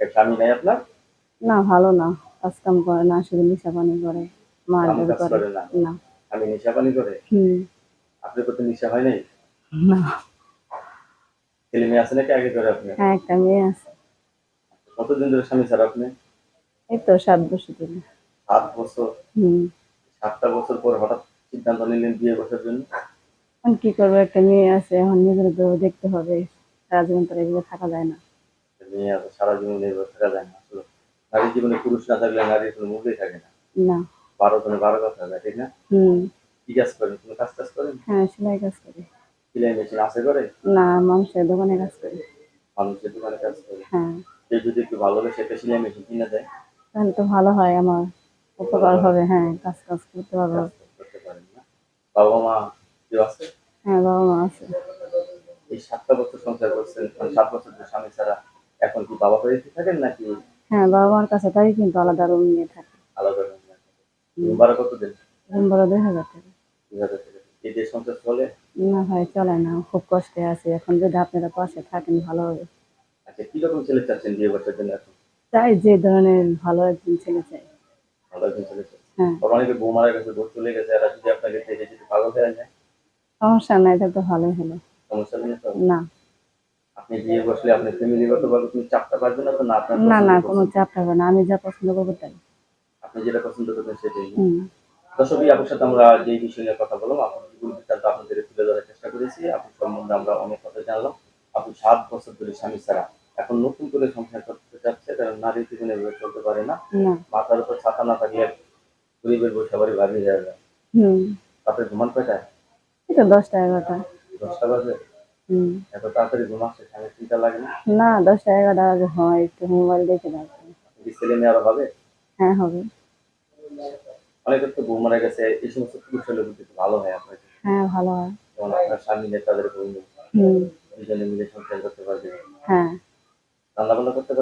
স্বামী নাই আপনার? না ভালো না। কাজ কাম করে না শুধু নেশা পানি করে মারধর করে। না? আমি নেশা পানি করে? হুম। আপনার কত নেশা হয় নাই? না। ছেলে মেয়ে আছে নাকি আগে করে আপনি হ্যাঁ একটা মেয়ে আছে। কতদিন ধরে স্বামী স্যার আপনি? এই তো সাত বছর ধরে। সাত বছর? হুম। সাতটা বছর পর হঠাৎ সিদ্ধান্ত নিলেন বিয়ে বসার জন্য? এখন কি করব? একটা মেয়ে আছে এখন নিজের দেখতে হবে। সারা এগুলো থাকা যায় না। আছে সারা জীবন নির্ভর থাকা যায় না। আসলে নারীর জীবনে পুরুষ না থাকলে নারীর কোনো মুখেই থাকে না। না। বারো জনে বারো কথা হয় ঠিক না? হুম। কি কাজ করেন? কোনো কাজ কাজ করেন? হ্যাঁ সেলাই কাজ করি। সেলাই মেশিন আছে করে না মানুষের দোকানে কাজ করি। মানুষের দোকানে কাজ করে? হ্যাঁ। সে যদি একটু ভালো সেটা সেলাই মেশিন কিনে দেয়? তাহলে তো ভালো হয় আমার উপকার হবে হ্যাঁ কাজ কাজ করতে পারব করতে পারেন না। বাবা মা কেউ আছে? হ্যাঁ বাবা মা আছে। এই সাতটা বছর সংসার করছেন সাত বছর স্বামী ছাড়া কি বাবা বাড়িতে থাকেন নাকি? হ্যাঁ বাবা মার কাছে তাই কিন্তু আলাদা রুম নিয়ে থাকে। আলাদা রুমে থাকেন? রুম ভাড়া কত দিন রুম ভাড়া দুই হাজার টাকা। দুই হাজার টাকা। এই যে সংসার চলে? না হয় চলে না। খুব কষ্টে আছে। এখন যদি আপনারা পাশে থাকেন ভালো হবে। আচ্ছা কীরকম ছেলে চাচ্ছেন বিয়ে বছর জন্য এখন? চাই যে ধরনের ভালো একজন ছেলে চাই। ভালো একজন ছেলে চাচ্ছেন হ্যাঁ। অনেকে গেছে চলে গেছে। এরা যদি আপনাকে দেখে যদি পাগল হয়ে যায়? সমস্যা নাই এটা তো ভালোই হলো। সমস্যা নেই না। আপনি বিয়ে বসলে আপনি ফ্যামিলিগত ভাবে তুমি চাপটা পারবেন না তো না আপনার না না কোনো চাপ থাকবে না আমি যা পছন্দ করব তাই। আপনি যেটা পছন্দ করবেন সেটাই দর্শক আপনার সাথে আমরা যে বিষয় নিয়ে কথা বললাম আপনার জীবন বৃত্তান্ত আপনাদের তুলে ধরার চেষ্টা করেছি। আপনি সম্বন্ধে আমরা অনেক কথা জানলাম। আপনি সাত বছর ধরে স্বামী ছাড়া এখন নতুন করে সংসার করতে চাচ্ছে কারণ নারী জীবনে এভাবে চলতে পারে না। মাথার উপর ছাতা না থাকলে গরিবের বসে বাড়ি বাড়িয়ে যাবে। হুম। তাতে ঘুমান কয়টায়? এই তো দশটা এগারোটা। দশটা বাজে? এত তাড়াতাড়ি ঘুমাচ্ছে সাড়ে চিন্তা লাগে না না দশটা এগারোটা আগে হয় একটু মোবাইল দেখে রাখবে। ছেলে মেয়ে আরও হবে? হ্যাঁ হবে। অনেকের তো ঘুম মারা গেছে এই সমস্ত পুরুষ হলে বুঝতে ভালো হয় আপনার হ্যাঁ ভালো হয়। যেমন আপনার স্বামী নেই তাদের হুম। দুজনে মিলে সংসার করতে পারবে। হ্যাঁ। রান্না বান্না করতে পারবে